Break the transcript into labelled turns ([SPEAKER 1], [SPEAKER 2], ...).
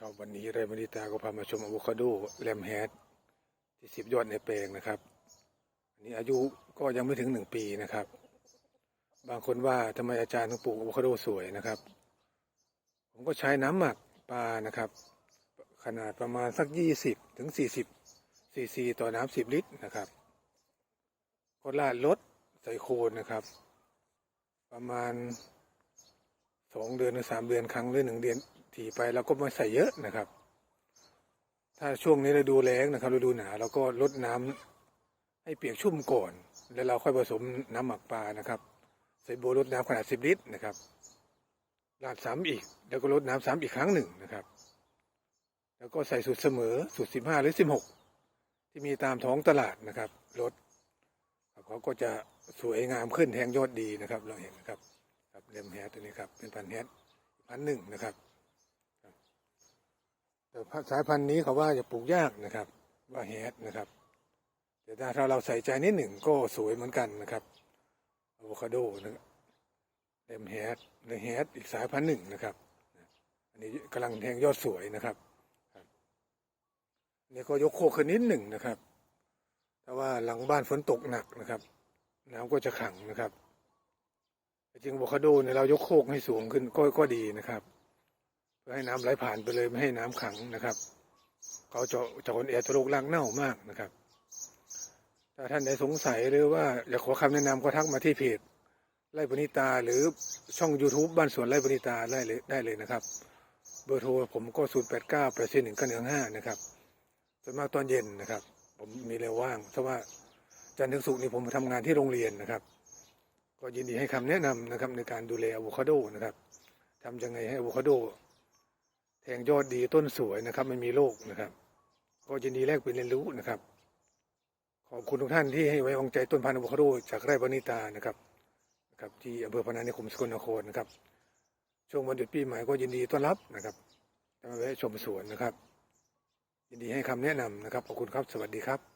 [SPEAKER 1] ครับวันนี้ไรมาริตาก็พามาชมอะโวคาโดแลมแฮดที่สิบยอดในแปลงนะครับ อันนี้อายุก็ยังไม่ถึงหนึ่งปีนะครับ บางคนว่าทำไมอาจารย์ถึงปลูกอะโวคาโดสวยนะครับ ผมก็ใช้น้ำหมักปลานะครับ ขนาดประมาณสักยี่สิบถึงสี่สิบซีซีต่อน้ำสิบลิตรนะครับก็ราดรถใส่โคนนะครับ ประมาณ สองเดือนหรือสามเดือนครั้งหรือหนึ่งเดือนที่ไปเราก็ไม่ใส่เยอะนะครับ ถ้าช่วงนี้ฤดูแล้งนะครับฤดูหนาเราก็ลดน้ำให้เปียกชุ่มก่อน แล้วเราค่อยผสมน้ำหมักปลานะครับใส่โบรดน้ำขนาดสิบลิตรนะครับราดซ้ำอีก แล้วก็ลดน้ำซ้ำอีกครั้งหนึ่งนะครับ แล้วก็ใส่สูตรเสมอสูตรสิบห้าหรือสิบหกที่มีตามท้องตลาดนะครับลดเขาก็จะสวยงามขึ้นแทงยอดดีนะครับเราเห็นนะครับ เลมแฮดตัวนี้ครับเป็นพันธุ์แฮดพันหนึ่งนะครับแต่สายพันธุ์นี้เขาว่าจะปลูกยากนะครับ ว่าแฮดนะครับ แต่ถ้าเราใส่ใจนิดหนึ่งก็สวยเหมือนกันนะครับอะโวคาโดนะเลมแฮดเลมแฮดอีกสายพันธุ์หนึ่งนะครับอันนี้กำลังแทงยอดสวยนะครับนี่ก็ยกโคกขึ้นนิดหนึ่งนะครับ แต่ว่าหลังบ้านฝนตกหนักนะครับ น้ำก็จะขังนะครับ จริงอะโวคาโดเนี่ยเรายกโคกให้สูงขึ้นก็ก็ดีนะครับ เพื่อให้น้ำไหลผ่านไปเลยไม่ให้น้ำขังนะครับเขาจะจะคนแอร์จะโรครากเน่ามากนะครับ ถ้าท่านใดสงสัยหรือว่าอยากขอคำแนะนำก็ทักมาที่เพจไร่ปณิตาหรือช่อง YouTube บ้านสวนไร่ปณิตาได้เลยได้เลยนะครับ เบอร์โทรผมก็ 0 8 9 8 4 1 9 1 5 นะครับส่วนมากตอนเย็นนะครับ ผมมีเร็วว่างเพราะว่าจันทร์ถึงศุกร์นี่ผมทำงานที่โรงเรียนนะครับ ก็ยินดีให้คำแนะนำนะครับในการดูแลอะโวคาโดนะครับทำยังไงให้อะโวคาโดแทงยอดดีต้นสวยนะครับไม่มีโรคนะครับ ก็ยินดีแลกเปลี่ยนเรียนรู้นะครับ ขอบคุณทุกท่านที่ให้ไว้วางใจต้นพันธุ์อะโวคาโดจากไร่ปณิตานะครับนะครับที่อำเภอพนานิคมสกลนครนะครับ ช่วงวันหยุดปีใหม่ก็ยินดีต้อนรับนะครับมาแวะชมสวนนะครับ ยินดีให้คำแนะนำนะครับขอบคุณครับสวัสดีครับ